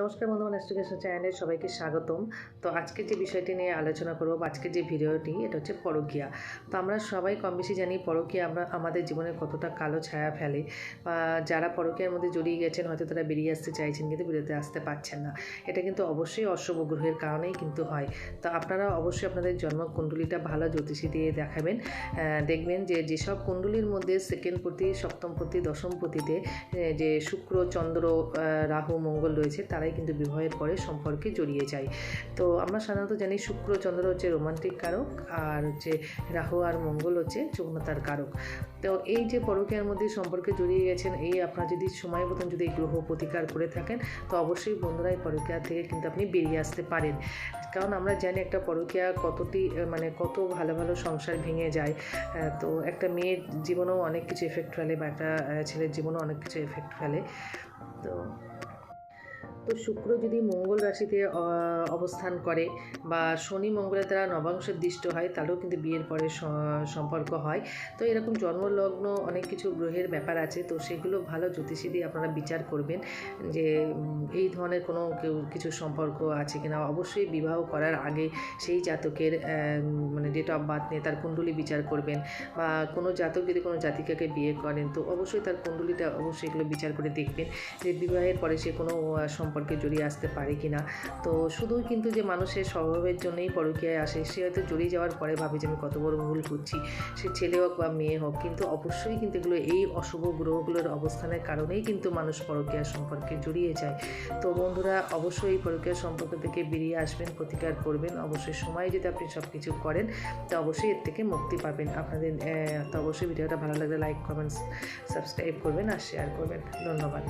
নমস্কার বন্ধুবান এস্টিগেশন চ্যানেলে সবাইকে স্বাগতম। তো আজকে যে বিষয়টি নিয়ে আলোচনা করব বা আজকের যে ভিডিওটি, এটা হচ্ছে পরকীয়া। তো আমরা সবাই কম বেশি জানি পরকীয়া আমরা, আমাদের জীবনে কতটা কালো ছায়া ফেলে। বা যারা পরকীয়ার মধ্যে জড়িয়ে গেছেন, হয়তো তারা বেরিয়ে আসতে চাইছেন কিন্তু বেরোতে আসতে পারছেন না। এটা কিন্তু অবশ্যই অশুভ গ্রহের কারণেই কিন্তু হয়। তো আপনারা অবশ্যই আপনাদের জন্মকুণ্ডলিটা ভালো জ্যোতিষী দিয়ে দেখাবেন। দেখবেন যে যেসব কুণ্ডলির মধ্যে সেকেন্ড প্রতি, সপ্তম প্রতি, দশম প্রতিতে যে শুক্র, চন্দ্র রাহু, মঙ্গল রয়েছে তারাই কিন্তু বিবাহের পরে সম্পর্কে জড়িয়ে যায়। তো আমরা সাধারণত জানি শুক্র, চন্দ্র হচ্ছে রোমান্টিক কারক আর হচ্ছে রাহু আর মঙ্গল হচ্ছে যৌনতার কারক। তো এই যে পরকীয়ার মধ্যে সম্পর্কে জড়িয়ে গেছেন, এই আপনার যদি সময় মতন যদি এই গ্রহ প্রতিকার করে থাকেন, তো অবশ্যই বন্ধুরা এই পরকীয়া থেকে কিন্তু আপনি বেরিয়ে আসতে পারেন। কারণ আমরা জানি একটা পরকীয়া কতটি মানে কত ভালো ভালো সংসার ভেঙে যায়। তো একটা মেয়ের জীবনেও অনেক কিছু এফেক্ট ফেলে বা একটা ছেলের জীবনেও অনেক কিছু এফেক্ট ফেলে। তো তো শুক্র যদি মঙ্গল রাশিতে অবস্থান করে বা শনি মঙ্গলের দ্বারা নবাংশের দৃষ্ট হয় তাহলেও কিন্তু বিয়ের পরে সম্পর্ক হয়। তো এরকম জন্মলগ্ন অনেক কিছু গ্রহের ব্যাপার আছে তো সেগুলো ভালো জ্যোতিষী দিয়ে আপনারা বিচার করবেন যে এই ধরনের কোনো কেউ কিছু সম্পর্ক আছে কিনা। অবশ্যই বিবাহ করার আগে সেই জাতকের মানে ডেট অফ বার্থ নিয়ে তার কুণ্ডলী বিচার করবেন বা কোনো জাতক যদি কোনো জাতিকাকে বিয়ে করেন তো অবশ্যই তার কুণ্ডলীটা অবশ্যই এগুলো বিচার করে দেখবেন যে বিবাহের পরে সে কোনো আহ, সম্পর্কে জড়িয়ে আসতে পারে কি না তো শুধু কিন্তু যে মানুষের স্বভাবের জন্যই পরকীয়ায় আসে, সে হয়তো জড়িয়ে যাওয়ার পরে ভাবে যে আমি কত বড় ভুল করছি, সে ছেলে হোক বা মেয়ে হোক। কিন্তু অবশ্যই কিন্তু এগুলো এই অশুভ গ্রহগুলোর অবস্থানের কারণেই কিন্তু মানুষ পরকীয়া সম্পর্কে জড়িয়ে যায়। তো বন্ধুরা, অবশ্যই এই পরকীয়া সম্পর্ক থেকে বেরিয়ে আসবেন, প্রতিকার করবেন। অবশ্যই সময় যদি আপনি সব কিছু করেন, তো অবশ্যই এর থেকে মুক্তি পাবেন। আপনাদের তো অবশ্যই ভিডিওটা ভালো লাগলে লাইক কমেন্ট সাবস্ক্রাইব করবেন আর শেয়ার করবেন। ধন্যবাদ।